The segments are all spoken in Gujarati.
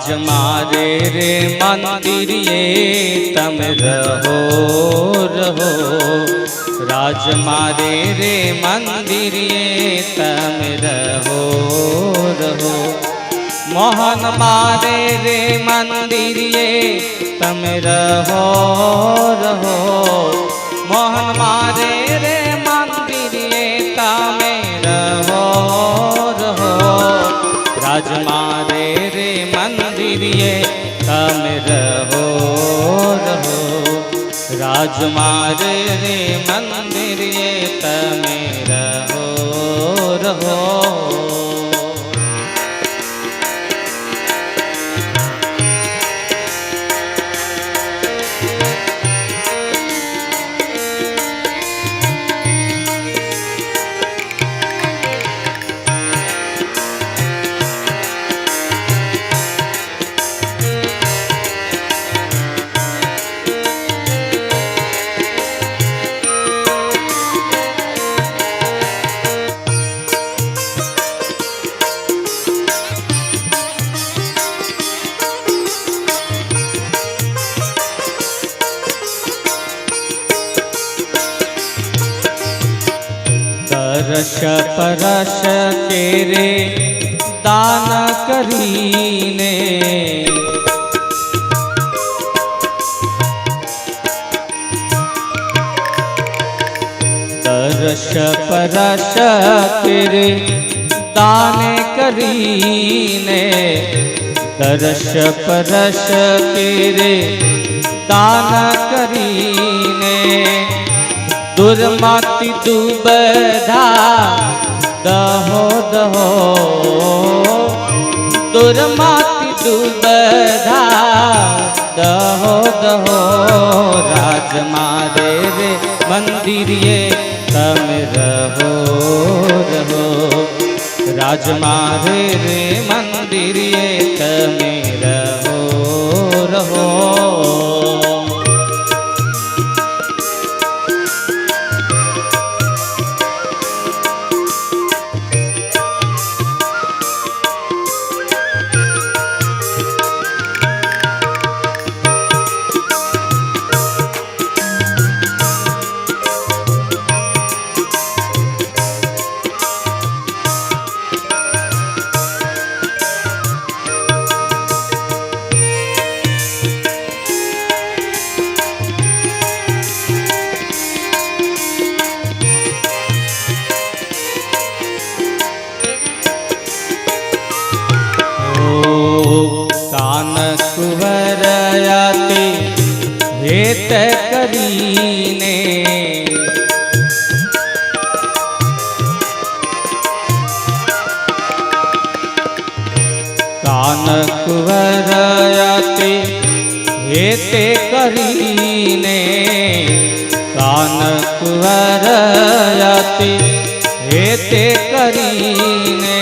રાજ મારે રે મંદિરે તમે રહો રહો. રાજ મારે રે મંદિરે તમે રહો રહો. મોહન મારે રે મંદિરે તમે રહો રહો. મોહન મારે રે રાજ મારે રે મંદિરિયે તમે દરશ પરશ તેરે દાન કરીને. દરશ પરશ તેરે દાન કરીને. દરશ પરશ તેરે દાન કરીને. દુર્મતિ દુબધા દહો દહો દુર્મતિ દુબધા દહો દહો રાજ મારે રે મંદિરે તમે રહો રહો રાજ મારે રે મંદિરે તમે રહો રહો કુંવરયાતે હેત કરીને. કાન કુંવરયાતે હેતે કરીને. કાન કુંવરયાતે હેતે કરીને.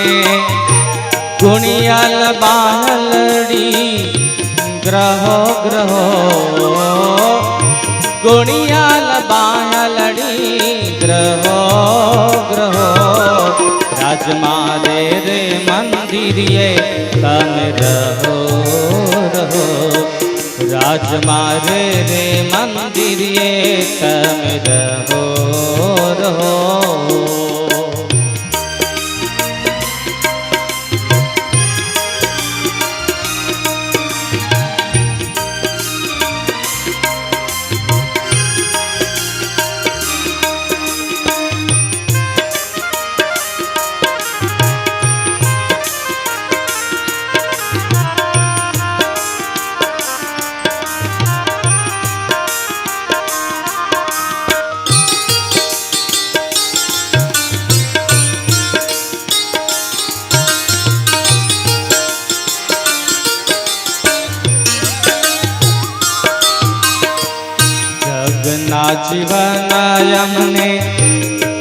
ગુણિયાલ બાહલડી ગ્રહો ગ્રહો. ગુણિયાલ બાહલડી ગ્રહો ગ્રહો. રાજ મારે રે મંદિરિયે તમે રહો રહો. રાજ મારે રે મંદિરિયે તમે રહો રહો. જીવન અમને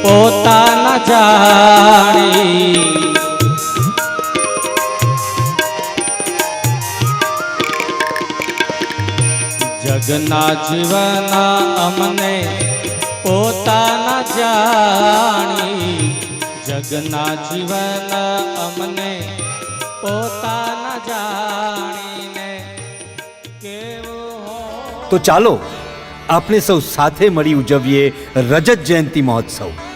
પોતાના જાણી. જગના જીવન અમને પોતાના જાણી. જગના જીવન અમને પોતાના જાણીને કેવું તો ચાલો આપણે સૌ સાથે મળી ઉજવીએ રજત જયંતિ મહોત્સવ.